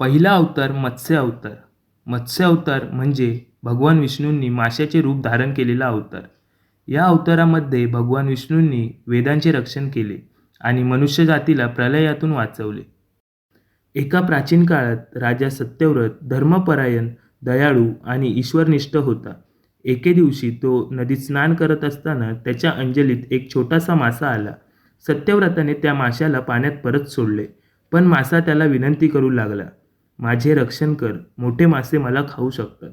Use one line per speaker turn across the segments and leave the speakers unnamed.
पहिला अवतार मत्स्य अवतार. मत्स्य अवतार म्हणजे भगवान विष्णूंनी माशाचे रूप धारण केलेला अवतार. या अवतारामध्ये भगवान विष्णूंनी वेदांचे रक्षण केले आणि मनुष्य जातीला प्रलयातून वाचवले. एका प्राचीन काळात राजा सत्यव्रत धर्मपरायण दयाळू आणि ईश्वरनिष्ठ होता. एके दिवशी तो नदीत स्नान करत असताना त्याच्या अंजलीत एक छोटासा मासा आला. सत्यव्रताने त्या माशाला पाण्यात परत सोडले पण मासा त्याला विनंती करू लागला. माझे रक्षण कर मोठे मासे मला खाऊ शकतात.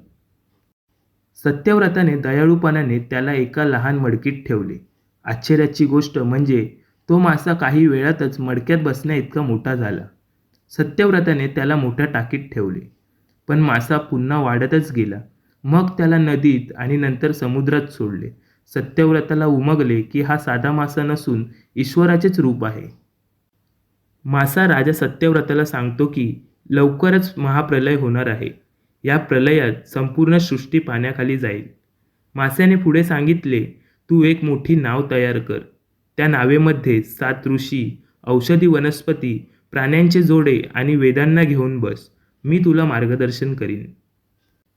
सत्यव्रताने दयाळूपणाने त्याला एका लहान मडकीत ठेवले. आश्चर्याची गोष्ट म्हणजे तो मासा काही वेळातच मडक्यात बसण्या इतका मोठा झाला. सत्यव्रताने त्याला मोठ्या टाकीत ठेवले. पण मासा पुन्हा वाढतच गेला. मग त्याला नदीत आणि नंतर समुद्रात सोडले. सत्यव्रताला उमगले की हा साधा मासा नसून ईश्वराचेच रूप आहे. मासा राजा सत्यव्रताला सांगतो की लवकरच महाप्रलय होणार आहे. या प्रलयात संपूर्ण सृष्टी पाण्याखाली जाईल. मास्याने पुढे सांगितले तू एक मोठी नाव तयार कर. त्या नावेमध्ये सात ऋषी औषधी वनस्पती प्राण्यांचे जोडे आणि वेदांना घेऊन बस. मी तुला मार्गदर्शन करीन.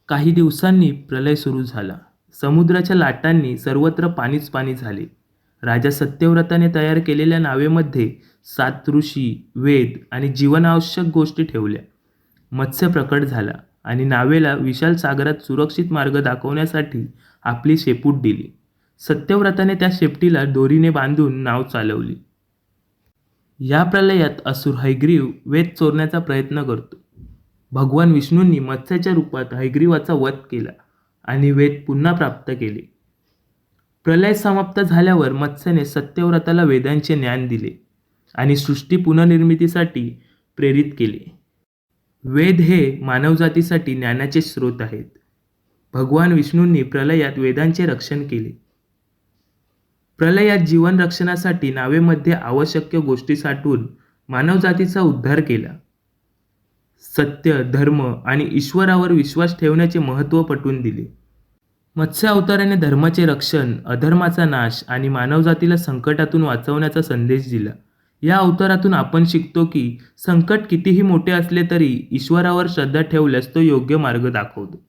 काही दिवसांनी प्रलय सुरू झाला. समुद्राच्या लाटांनी सर्वत्र पाणीच पाणी झाले. राजा सत्यव्रताने तयार केलेल्या नावेमध्ये सात ऋषी वेद आणि जीवनावश्यक गोष्टी ठेवल्या. मत्स्य प्रकट झाला आणि नावेला विशाल सागरात सुरक्षित मार्ग दाखवण्यासाठी आपली शेपूट दिली. सत्यव्रताने त्या शेपटीला दोरीने बांधून नाव चालवली. या प्रलयात असुर हैग्रीव वेद चोरण्याचा प्रयत्न करतो. भगवान विष्णूंनी मत्स्याच्या रूपात हैग्रीवाचा वध केला आणि वेद पुन्हा प्राप्त केले. प्रलय समाप्त झाल्यावर मत्स्याने सत्यव्रताला वेदांचे ज्ञान दिले. आणि सृष्टी पुनर्निर्मितीसाठी प्रेरित केले. वेद हे मानवजातीसाठी ज्ञानाचे स्रोत आहेत. भगवान विष्णूंनी प्रलयात वेदांचे रक्षण केले. प्रलयात जीवन रक्षणासाठी नावेमध्ये आवश्यक गोष्टी साठवून मानवजातीचा उद्धार केला. सत्य धर्म आणि ईश्वरावर विश्वास ठेवण्याचे महत्त्व पटवून दिले. मत्स्य अवताराने धर्माचे रक्षण अधर्माचा नाश आणि मानवजातीला संकटातून वाचवण्याचा संदेश दिला. या अवतारातून आपण शिकतो की संकट कितीही मोठे असले तरी ईश्वरावर श्रद्धा ठेवल्यास तो योग्य मार्ग दाखवतो.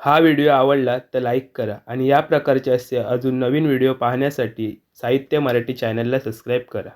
हा व्हिडिओ आवडला तर लाईक करा आणि या प्रकारचे असे अजून नवीन व्हिडिओ पाहण्यासाठी साहित्य मराठी चॅनलला सबस्क्राईब करा.